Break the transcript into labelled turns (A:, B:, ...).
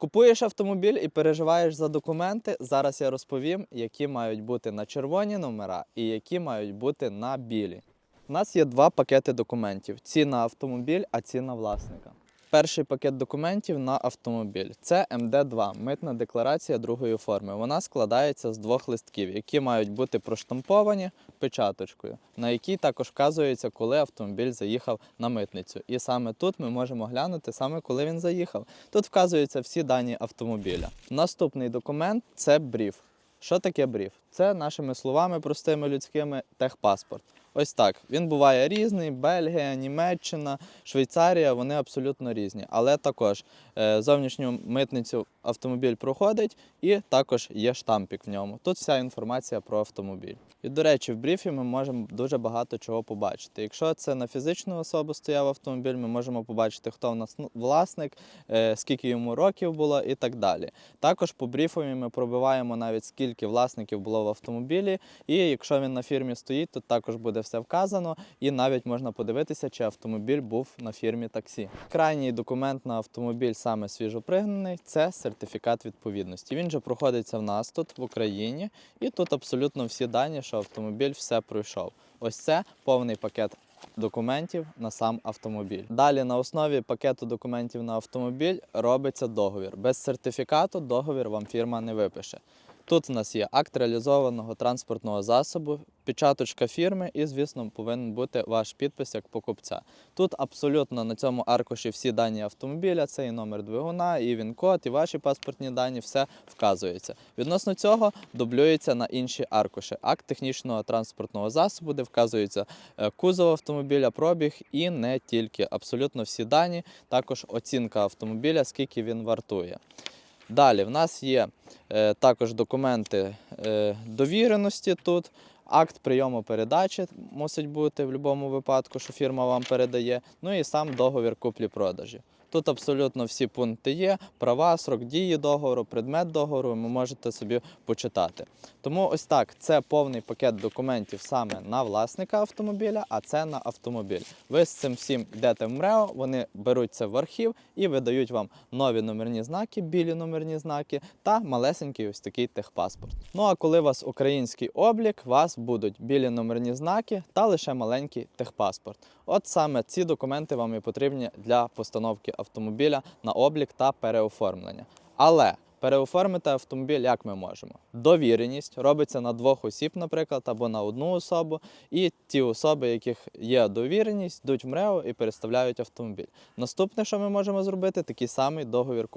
A: Купуєш автомобіль і переживаєш за документи. Зараз я розповім, які мають бути на червоні номера і які мають бути на білі. У нас є два пакети документів: ці на автомобіль, а ці на власника. Перший пакет документів на автомобіль це МД2 митна декларація другої форми. Вона складається з двох листків, які мають бути проштамповані печаточкою, на якій також вказується, коли автомобіль заїхав на митницю. І саме тут ми можемо глянути, саме коли він заїхав. Тут вказуються всі дані автомобіля. Наступний документ це бріф. Що таке бріф? Це нашими словами, простими людськими, техпаспорт. Ось так. Він буває різний: Бельгія, Німеччина, Швейцарія, вони абсолютно різні. Але також е, зовнішню митницю автомобіль проходить і також є штампік в ньому. Тут вся інформація про автомобіль. І, до речі, в бріфі ми можемо дуже багато чого побачити. Якщо це на фізичну особу стояв автомобіль, ми можемо побачити, хто в нас ну, власник, е, скільки йому років було і так далі. Також по бріфові ми пробиваємо навіть скільки власників було в автомобілі, і якщо він на фірмі стоїть, то також буде все вказано, і навіть можна подивитися, чи автомобіль був на фірмі таксі. Крайній документ на автомобіль саме свіжопригнаний це сертифікат відповідності. Він же проходиться в нас тут в Україні, і тут абсолютно всі дані, що автомобіль все пройшов. Ось це повний пакет документів на сам автомобіль. Далі на основі пакету документів на автомобіль робиться договір. Без сертифікату договір вам фірма не випише. Тут у нас є акт реалізованого транспортного засобу, печаточка фірми і, звісно, повинен бути ваш підпис як покупця. Тут абсолютно на цьому аркуші всі дані автомобіля, це і номер двигуна, і він-код, і ваші паспортні дані, все вказується. Відносно цього дублюється на інші аркуші. Акт технічного транспортного засобу, де вказується е, кузов автомобіля, пробіг і не тільки. Абсолютно всі дані, також оцінка автомобіля, скільки він вартує. Далі в нас є е, також документи е, довіреності тут. Акт прийому передачі мусить бути в будь-якому випадку, що фірма вам передає. Ну і сам договір куплі-продажі. Тут абсолютно всі пункти є: права, срок дії договору, предмет договору. Ви можете собі почитати. Тому ось так, це повний пакет документів саме на власника автомобіля, а це на автомобіль. Ви з цим всім йдете в МРЕО, вони беруть це в архів і видають вам нові номерні знаки, білі номерні знаки та малесенький ось такий техпаспорт. Ну а коли у вас український облік, у вас будуть білі номерні знаки та лише маленький техпаспорт. От саме ці документи вам і потрібні для постановки автомобіля на облік та переоформлення. Але переоформити автомобіль як ми можемо? Довіреність робиться на двох осіб, наприклад, або на одну особу. І ті особи, яких є довіреність, йдуть в МРЕО і переставляють автомобіль. Наступне, що ми можемо зробити, такий самий договір